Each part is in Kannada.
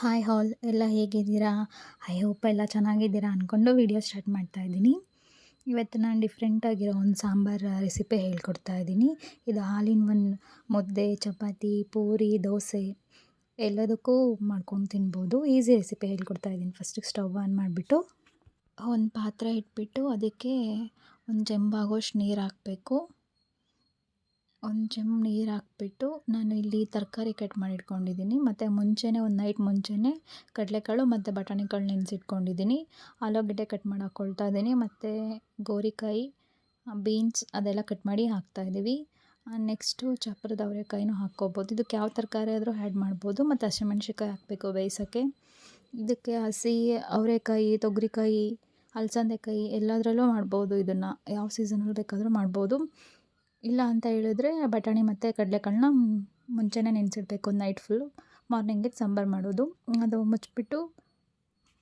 ಹಾಯ್ ಹಾಲ್ ಎಲ್ಲ ಹೇಗಿದ್ದೀರಾ? ಐ ಹೋಪ್ ಎಲ್ಲ ಚೆನ್ನಾಗಿದ್ದೀರಾ ಅಂದ್ಕೊಂಡು ವೀಡಿಯೋ ಸ್ಟಾರ್ಟ್ ಮಾಡ್ತಾ ಇದ್ದೀನಿ. ಇವತ್ತು ನಾನು ಡಿಫ್ರೆಂಟಾಗಿರೋ ಒಂದು ಸಾಂಬಾರು ರೆಸಿಪಿ ಹೇಳ್ಕೊಡ್ತಾ ಇದ್ದೀನಿ. ಇದು ಹಾಲಿನ ಒನ್ ಮುದ್ದೆ, ಚಪಾತಿ, ಪೂರಿ, ದೋಸೆ ಎಲ್ಲದಕ್ಕೂ ಮಾಡ್ಕೊಂಡು ತಿನ್ಬೋದು. ಈಸಿ ರೆಸಿಪಿ ಹೇಳ್ಕೊಡ್ತಾ ಇದ್ದೀನಿ. ಫಸ್ಟಿಗೆ ಸ್ಟವ್ ಆನ್ ಮಾಡಿಬಿಟ್ಟು ಒಂದು ಪಾತ್ರೆ ಇಟ್ಬಿಟ್ಟು ಅದಕ್ಕೆ ಒಂದು ಜಂಬಾಗೋಷ್ಟು ನೀರು ಹಾಕಬೇಕು. ಒಂದು ಚಮ್ ನೀರು ಹಾಕ್ಬಿಟ್ಟು ನಾನು ಇಲ್ಲಿ ತರಕಾರಿ ಕಟ್ ಮಾಡಿ ಇಟ್ಕೊಂಡಿದ್ದೀನಿ ಮತ್ತು ಮುಂಚೆನೇ ಒಂದು ನೈಟ್ ಮುಂಚೆನೇ ಕಡಲೆಕಾಳು ಮತ್ತು ಬಟಾಣಿಕಾಳು ನೆನೆಸಿಟ್ಕೊಂಡಿದ್ದೀನಿ. ಆಲೂಗಡ್ಡೆ ಕಟ್ ಮಾಡಿ ಇದ್ದೀನಿ. ಮತ್ತು ಗೋರಿಕಾಯಿ ಬೀನ್ಸ್ ಅದೆಲ್ಲ ಕಟ್ ಮಾಡಿ ಹಾಕ್ತಾಯಿದ್ದೀವಿ ನೆಕ್ಸ್ಟು ಚಪ್ರದ ಅವರೆಕಾಯಿನೂ ಹಾಕ್ಕೋಬೋದು. ಇದಕ್ಕೆ ಯಾವ ತರಕಾರಿ ಆದರೂ ಆ್ಯಡ್ ಮಾಡ್ಬೋದು. ಮತ್ತು ಹಸಿಮೆಣ್ಸಿನ್ಕಾಯಿ ಹಾಕಬೇಕು ಬೇಯಿಸೋಕ್ಕೆ. ಇದಕ್ಕೆ ಹಸಿ ಅವರೆಕಾಯಿ, ತೊಗರಿಕಾಯಿ, ಅಲಸಂದೆಕಾಯಿ ಎಲ್ಲದರಲ್ಲೂ ಮಾಡ್ಬೋದು ಇದನ್ನು. ಯಾವ ಸೀಸನಲ್ಲಿ ಬೇಕಾದರೂ ಮಾಡ್ಬೋದು. ಇಲ್ಲ ಅಂತ ಹೇಳಿದ್ರೆ ಬಟಾಣಿ ಮತ್ತು ಕಡಲೆಕಾಳನ್ನ ಮುಂಚೆನೇ ನೆನೆಸಿಡ್ಬೇಕು ನೈಟ್ ಫುಲ್ಲು ಮಾರ್ನಿಂಗಿಗೆ ಸಾಂಬಾರು ಮಾಡೋದು. ಅದು ಮುಚ್ಚಿಬಿಟ್ಟು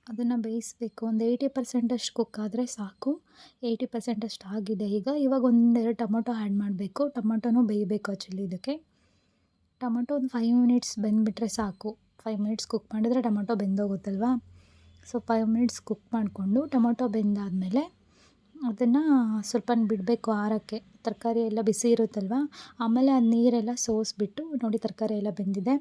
ಅದನ್ನು ಬೇಯಿಸಬೇಕು. ಒಂದು ಏಯ್ಟಿ ಪರ್ಸೆಂಟಷ್ಟು ಕುಕ್ ಆದರೆ ಸಾಕು. ಏಯ್ಟಿ ಪರ್ಸೆಂಟಷ್ಟು ಆಗಿದೆ ಈಗ. ಇವಾಗ ಒಂದೆರಡು ಟೊಮೊಟೊ ಆ್ಯಡ್ ಮಾಡಬೇಕು. ಟೊಮೊಟೊನೂ ಬೇಯಬೇಕು ಆ್ಯಕ್ಚುಲಿ ಇದಕ್ಕೆ. ಟೊಮೊಟೊ ಒಂದು ಫೈವ್ ಮಿನಿಟ್ಸ್ ಬೆಂದುಬಿಟ್ರೆ ಸಾಕು. ಫೈವ್ ಮಿನಿಟ್ಸ್ ಕುಕ್ ಮಾಡಿದ್ರೆ ಟೊಮೊಟೊ ಬೆಂದೋಗುತ್ತಲ್ವಾ? ಸೊ ಫೈವ್ ಮಿನಿಟ್ಸ್ ಕುಕ್ ಮಾಡಿಕೊಂಡು ಟೊಮೊಟೊ ಬೆಂದಾದಮೇಲೆ ಅದನ್ನು ಸ್ವಲ್ಪ ಬಿಡಬೇಕು ಆರೋಕ್ಕೆ ತರಕಾರಿ ಎಲ್ಲ ಬಿಸಿ ಇರುತ್ತಲ್ವ? ಆಮೇಲೆ ಆ ನೀರೆಲ್ಲ ಸೋಸಿಬಿಟ್ಟು ನೋಡಿ ತರಕಾರಿ ಎಲ್ಲ ಬೆಂದಿದೆ.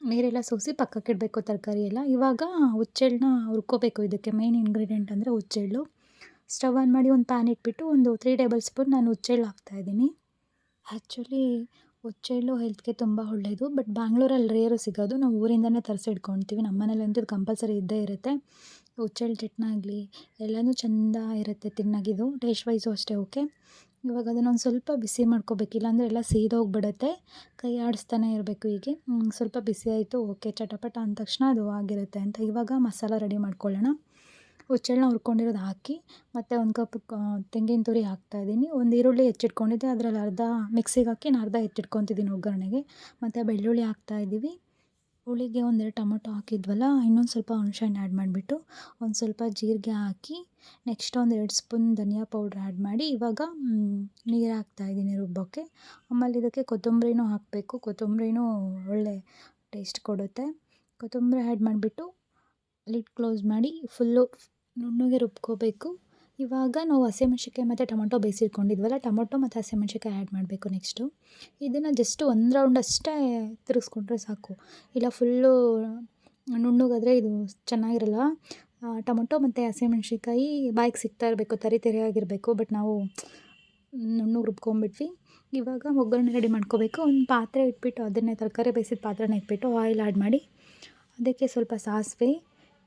ನೀರೆಲ್ಲ ಸೋಸಿ ಪಕ್ಕಕ್ಕೆ ಇಡಬೇಕು ತರಕಾರಿ ಎಲ್ಲ. ಇವಾಗ ಹುಚ್ಚೆಳ್ಳನ್ನ ಹುರ್ಕೋಬೇಕು ಇದಕ್ಕೆ ಮೇಯ್ನ್ ಇಂಗ್ರೀಡಿಯೆಂಟ್ ಅಂದರೆ ಹುಚ್ಚೆಳ್ಳು. ಸ್ಟವ್ ಆನ್ ಮಾಡಿ ಒಂದು ಪ್ಯಾನ್ ಇಟ್ಬಿಟ್ಟು ಒಂದು ತ್ರೀ ಟೇಬಲ್ ಸ್ಪೂನ್ ನಾನು ಹುಚ್ಚೆಳ್ಳು ಹಾಕ್ತಾಯಿದ್ದೀನಿ ಆ್ಯಕ್ಚುಲಿ ಹುಚ್ಚೆಳ್ಳು ಹೆಲ್ತ್ಗೆ ತುಂಬ ಒಳ್ಳೆಯದು ಬಟ್ ಬ್ಯಾಂಗ್ಳೂರಲ್ಲಿ ರೇರು ಸಿಗೋದು. ನಾವು ಊರಿಂದನೇ ತರಿಸಿಡ್ಕೊತೀವಿ ನಮ್ಮ ಮನೇಲಂತೂ ಇದು ಕಂಪಲ್ಸರಿ ಇದ್ದೇ ಇರುತ್ತೆ. ಹುಚ್ಚೆಳ್ಳು ಚಟ್ನಾಗಲಿ ಎಲ್ಲನೂ ಚೆಂದ ಇರುತ್ತೆ ತಿನ್ನಗಿದು ಟೇಸ್ಟ್ ವೈಸು ಅಷ್ಟೇ ಓಕೆ ಇವಾಗ ಅದನ್ನೊಂದು ಸ್ವಲ್ಪ ಬಿಸಿ ಮಾಡ್ಕೋಬೇಕು, ಇಲ್ಲಾಂದರೆ ಎಲ್ಲ ಸೀದೋಗ್ಬಿಡುತ್ತೆ. ಕೈ ಆಡಿಸ್ತಾನೆ ಇರಬೇಕು ಹೀಗೆ. ಸ್ವಲ್ಪ ಬಿಸಿ ಆಯಿತು ಓಕೆ ಚಟಪಟ ಅಂದ ತಕ್ಷಣ ಅದು ಆಗಿರುತ್ತೆ ಅಂತ. ಇವಾಗ ಮಸಾಲ ರೆಡಿ ಮಾಡ್ಕೊಳ್ಳೋಣ. ಹುಚ್ಚೆಳ್ಳನ್ನ ಹುರ್ಕೊಂಡಿರೋದು ಹಾಕಿ, ಮತ್ತು ಒಂದು ಕಪ್ ತೆಂಗಿನ ತುರಿ ಹಾಕ್ತಾಯಿದ್ದೀನಿ ಒಂದು ಈರುಳ್ಳಿ ಹೆಚ್ಚಿಟ್ಕೊಂಡಿದ್ದೆ, ಅದರಲ್ಲಿ ಅರ್ಧ ಮಿಕ್ಸಿಗೆ ಹಾಕಿ ನಾನು ಅರ್ಧ ಹೆಚ್ಚಿಟ್ಕೊತಿದ್ದೀನಿ ಒಗ್ಗರಣೆಗೆ. ಮತ್ತು ಬೆಳ್ಳುಳ್ಳಿ ಹಾಕ್ತಾಯಿದ್ದೀವಿ ಹುಳಿಗೆ ಒಂದೆರಡು ಟೊಮೊಟೊ ಹಾಕಿದ್ವಲ್ಲ, ಇನ್ನೊಂದು ಸ್ವಲ್ಪ ಹುಣ್ಸೆಹಣ್ಣು ಆ್ಯಡ್ ಮಾಡಿಬಿಟ್ಟು ಒಂದು ಸ್ವಲ್ಪ ಜೀರಿಗೆ ಹಾಕಿ ನೆಕ್ಸ್ಟ್ ಒಂದೆರಡು ಸ್ಪೂನ್ ಧನಿಯಾ ಪೌಡ್ರ್ ಆ್ಯಡ್ ಮಾಡಿ ಇವಾಗ ನೀರು ಹಾಕ್ತಾಯಿದ್ದೀನಿ ರುಬ್ಬೋಕ್ಕೆ ಆಮೇಲೆ ಇದಕ್ಕೆ ಕೊತ್ತಂಬ್ರಿನೂ ಹಾಕಬೇಕು. ಕೊತ್ತಂಬರಿನೂ ಒಳ್ಳೆ ಟೇಸ್ಟ್ ಕೊಡುತ್ತೆ. ಕೊತ್ತಂಬರಿ ಆ್ಯಡ್ ಮಾಡಿಬಿಟ್ಟು ಲಿಡ್ ಕ್ಲೋಸ್ ಮಾಡಿ ಫುಲ್ಲು ನುಣ್ಣಗೆ ರುಬ್ಕೋಬೇಕು. ಇವಾಗ ನಾವು ಹಸಿಮೆಣ್ಸಿನ್ಕಾಯಿ ಮತ್ತು ಟೊಮೊಟೊ ಬೇಯಿಸಿಟ್ಕೊಂಡಿದ್ವಲ್ಲ, ಟೊಮೊಟೊ ಮತ್ತು ಹಸಿಮೆಣ್ಸಿನ್ಕಾಯಿ ಆ್ಯಡ್ ಮಾಡಬೇಕು ನೆಕ್ಸ್ಟು ಇದನ್ನು ಜಸ್ಟ್ ಒಂದು ರೌಂಡ್ ಅಷ್ಟೇ ತಿರುಗಿಸ್ಕೊಂಡ್ರೆ ಸಾಕು. ಇಲ್ಲ ಫುಲ್ಲು ನುಣ್ಣುಗಾದರೆ ಇದು ಚೆನ್ನಾಗಿರಲ್ಲ. ಟೊಮೊಟೊ ಮತ್ತು ಹಸಿಮೆಣ್ಸಿನ್ಕಾಯಿ ಬಾಯಿಗೆ ಸಿಗ್ತಾ ಇರಬೇಕು, ತರಿ ತರಿಯಾಗಿರಬೇಕು ಬಟ್ ನಾವು ನುಣ್ಣಗೆ ರುಬ್ಕೊಂಬಿಟ್ವಿ ಇವಾಗ ಒಗ್ಗರಣೆ ರೆಡಿ ಮಾಡ್ಕೋಬೇಕು. ಒಂದು ಪಾತ್ರೆ ಇಟ್ಬಿಟ್ಟು ಅದನ್ನೇ ತರಕಾರಿ ಬೇಯಿಸಿದ ಪಾತ್ರೆನ ಇಟ್ಬಿಟ್ಟು ಆಯಿಲ್ ಆ್ಯಡ್ ಮಾಡಿ, ಅದಕ್ಕೆ ಸ್ವಲ್ಪ ಸಾಸಿವೆ,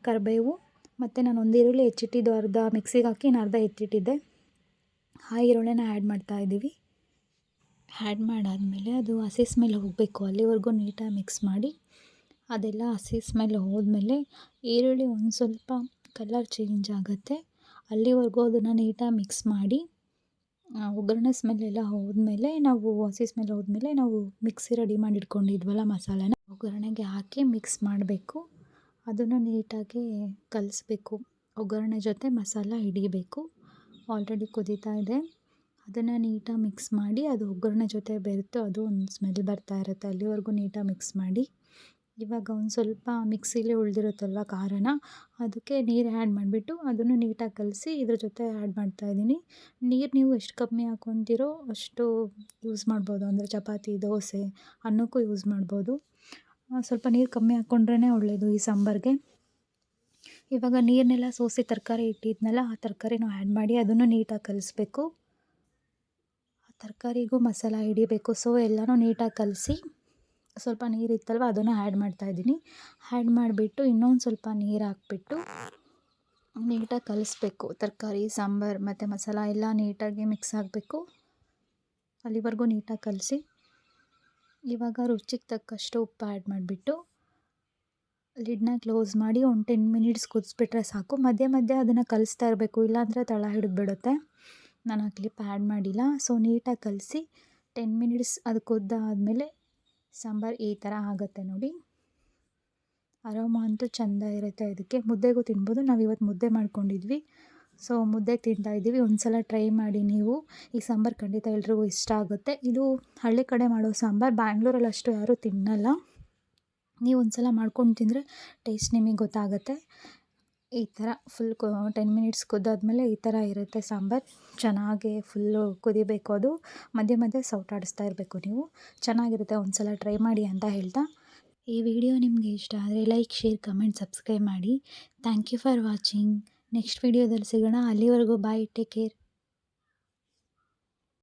ಕರಿಬೇವು ಮತ್ತು ನಾನು ಒಂದು ಈರುಳ್ಳಿ ಹೆಚ್ಚಿಟ್ಟಿದ್ದು ಅರ್ಧ ಮಿಕ್ಸಿಗೆ ಹಾಕಿ ಇನ್ನು ಅರ್ಧ ಹೆಚ್ಚಿಟ್ಟಿದ್ದೆ ಆ ಈರುಳ್ಳಿನ ಆ್ಯಡ್ ಮಾಡ್ತಾಯಿದ್ದೀವಿ ಆ್ಯಡ್ ಮಾಡಾದಮೇಲೆ ಅದು ಹಸಿ ಸ್ಮೆಲ್ ಹೋಗಬೇಕು. ಅಲ್ಲಿವರೆಗೂ ನೀಟಾಗಿ ಮಿಕ್ಸ್ ಮಾಡಿ ಅದೆಲ್ಲ ಹಸಿ ಸ್ಮೆಲ್ ಹೋದ್ಮೇಲೆ ಈರುಳ್ಳಿ ಒಂದು ಸ್ವಲ್ಪ ಕಲರ್ ಚೇಂಜ್ ಆಗುತ್ತೆ. ಅಲ್ಲಿವರೆಗೂ ಅದನ್ನು ನೀಟಾಗಿ ಮಿಕ್ಸ್ ಮಾಡಿ ಒಗ್ಗರಣೆ ಸ್ಮೆಲ್ ಎಲ್ಲ ಹೋದ್ಮೇಲೆ ನಾವು ಹಸಿ ಸ್ಮೆಲ್ ಹೋದ್ಮೇಲೆ ನಾವು ಮಿಕ್ಸಿ ರೆಡಿ ಮಾಡಿ ಇಟ್ಕೊಂಡಿದ್ವಲ್ಲ ಮಸಾಲೆನ, ಒಗ್ಗರಣೆಗೆ ಹಾಕಿ ಮಿಕ್ಸ್ ಮಾಡಬೇಕು. ಅದನ್ನು ನೀಟಾಗಿ ಕಲಿಸ್ಬೇಕು. ಒಗ್ಗರಣೆ ಜೊತೆ ಮಸಾಲ ಹಿಡಿಬೇಕು. ಆಲ್ರೆಡಿ ಕುದೀತಾ ಇದೆ. ಅದನ್ನು ನೀಟಾಗಿ ಮಿಕ್ಸ್ ಮಾಡಿ ಅದು ಒಗ್ಗರಣೆ ಜೊತೆ ಬೆರೆತು ಅದು ಒಂದು ಸ್ಮೆಲ್ ಬರ್ತಾ ಇರುತ್ತೆ. ಅಲ್ಲಿವರೆಗೂ ನೀಟಾಗಿ ಮಿಕ್ಸ್ ಮಾಡಿ. ಇವಾಗ ಒಂದು ಸ್ವಲ್ಪ ಮಿಕ್ಸಿಲಿ ಉಳಿದಿರುತ್ತಲ್ವ ಖಾರನ? ಅದಕ್ಕೆ ನೀರು ಆ್ಯಡ್ ಮಾಡಿಬಿಟ್ಟು ಅದನ್ನು ನೀಟಾಗಿ ಕಲಸಿ ಇದ್ರ ಜೊತೆ ಆ್ಯಡ್ ಮಾಡ್ತಾಯಿದ್ದೀನಿ ನೀರು ನೀವು ಎಷ್ಟು ಕಮ್ಮಿ ಹಾಕ್ಕೊತೀರೋ ಅಷ್ಟು ಯೂಸ್ ಮಾಡ್ಬೋದು. ಅಂದರೆ ಚಪಾತಿ, ದೋಸೆ ಅನ್ನಕ್ಕೂ ಯೂಸ್ ಮಾಡ್ಬೋದು. ಸ್ವಲ್ಪ ನೀರು ಕಮ್ಮಿ ಹಾಕ್ಕೊಂಡ್ರೇ ಒಳ್ಳೆಯದು ಈ ಸಾಂಬಾರಿಗೆ. ಇವಾಗ ನೀರನ್ನೆಲ್ಲ ಸೋಸಿ ತರಕಾರಿ ಇಟ್ಟಿದ್ನಲ್ಲ, ಆ ತರಕಾರಿನೂ ಆ್ಯಡ್ ಮಾಡಿ ಅದನ್ನು ನೀಟಾಗಿ ಕಲಿಸ್ಬೇಕು. ಆ ತರಕಾರಿಗೂ ಮಸಾಲ ಹಿಡಿಬೇಕು ಸೊ ಎಲ್ಲನೂ ನೀಟಾಗಿ ಕಲಸಿ ಸ್ವಲ್ಪ ನೀರು ಇತ್ತಲ್ವ ಅದನ್ನು ಆ್ಯಡ್ ಮಾಡ್ತಾಯಿದ್ದೀನಿ ಆ್ಯಡ್ ಮಾಡಿಬಿಟ್ಟು ಇನ್ನೊಂದು ಸ್ವಲ್ಪ ನೀರು ಹಾಕ್ಬಿಟ್ಟು ನೀಟಾಗಿ ಕಲಿಸ್ಬೇಕು. ತರಕಾರಿ, ಸಾಂಬಾರು ಮತ್ತು ಮಸಾಲ ಎಲ್ಲ ನೀಟಾಗಿ ಮಿಕ್ಸ್ ಆಗಬೇಕು. ಅಲ್ಲಿವರೆಗೂ ನೀಟಾಗಿ ಕಲಸಿ ಇವಾಗ ರುಚಿಗೆ ತಕ್ಕಷ್ಟು ಉಪ್ಪು ಆ್ಯಡ್ ಮಾಡಿಬಿಟ್ಟು ಲಿಡ್ನ ಕ್ಲೋಸ್ ಮಾಡಿ ಒಂದು ಟೆನ್ ಮಿನಿಟ್ಸ್ ಕುದಿಸ್ಬಿಟ್ರೆ ಸಾಕು. ಮಧ್ಯೆ ಮಧ್ಯೆ ಅದನ್ನು ಕಲಿಸ್ತಾ ಇರಬೇಕು. ಇಲ್ಲಾಂದರೆ ತಳ ಹಿಡಿದ್ಬಿಡುತ್ತೆ. ನಾನು ಆ ಕ್ಲಿಪ್ ಆ್ಯಡ್ ಮಾಡಿಲ್ಲ. ಸೊ ನೀಟಾಗಿ ಕಲಸಿ ಟೆನ್ ಮಿನಿಟ್ಸ್ ಅದು ಕುದ್ದಾದಮೇಲೆ ಸಾಂಬಾರು ಈ ಥರ ಆಗುತ್ತೆ ನೋಡಿ. ಅರೋಮ ಅಂತೂ ಚೆಂದ ಇರುತ್ತೆ. ಇದಕ್ಕೆ ಮುದ್ದೆಗೂ ತಿನ್ಬೋದು. ನಾವು ಇವತ್ತು ಮುದ್ದೆ ಮಾಡ್ಕೊಂಡಿದ್ವಿ. ಸೊ ಮುದ್ದೆ ತಿಂತಾಯಿದ್ದೀವಿ ಒಂದು ಸಲ ಟ್ರೈ ಮಾಡಿ ನೀವು. ಈ ಸಾಂಬಾರು ಖಂಡಿತ ಎಲ್ರಿಗೂ ಇಷ್ಟ ಆಗುತ್ತೆ. ಇದು ಹಳ್ಳಿ ಕಡೆ ಮಾಡೋ ಸಾಂಬಾರು. ಬ್ಯಾಂಗ್ಳೂರಲ್ಲಿ ಅಷ್ಟು ಯಾರೂ ತಿನ್ನಲ್ಲ. ನೀವು ಒಂದು ಸಲ ಮಾಡ್ಕೊಂಡು ತಿಂದರೆ ಟೇಸ್ಟ್ ನಿಮಗೆ ಗೊತ್ತಾಗುತ್ತೆ. ಈ ಥರ ಫುಲ್ ಕೊ ಟೆನ್ ಮಿನಿಟ್ಸ್ ಕುದ್ದಾದ್ಮೇಲೆ ಈ ಥರ ಇರುತ್ತೆ ಸಾಂಬಾರು. ಚೆನ್ನಾಗಿ ಫುಲ್ಲು ಕುದಿಬೇಕು ಅದು. ಮಧ್ಯೆ ಮಧ್ಯೆ ಸೌಟಾಡಿಸ್ತಾ ಇರಬೇಕು ನೀವು. ಚೆನ್ನಾಗಿರುತ್ತೆ ಒಂದು ಸಲ ಟ್ರೈ ಮಾಡಿ ಅಂತ ಹೇಳ್ತಾ. ಈ ವಿಡಿಯೋ ನಿಮಗೆ ಇಷ್ಟ ಆದರೆ ಲೈಕ್ ಶೇರ್ ಕಮೆಂಟ್ ಸಬ್ಸ್ಕ್ರೈಬ್ ಮಾಡಿ. Thank you for watching next ವಿಡಿಯೋದಲ್ಲಿ ಸಿಗೋಣ. ಅಲ್ಲಿವರೆಗೂ ಬಾಯ್ ಟೇಕ್ ಕೇರ್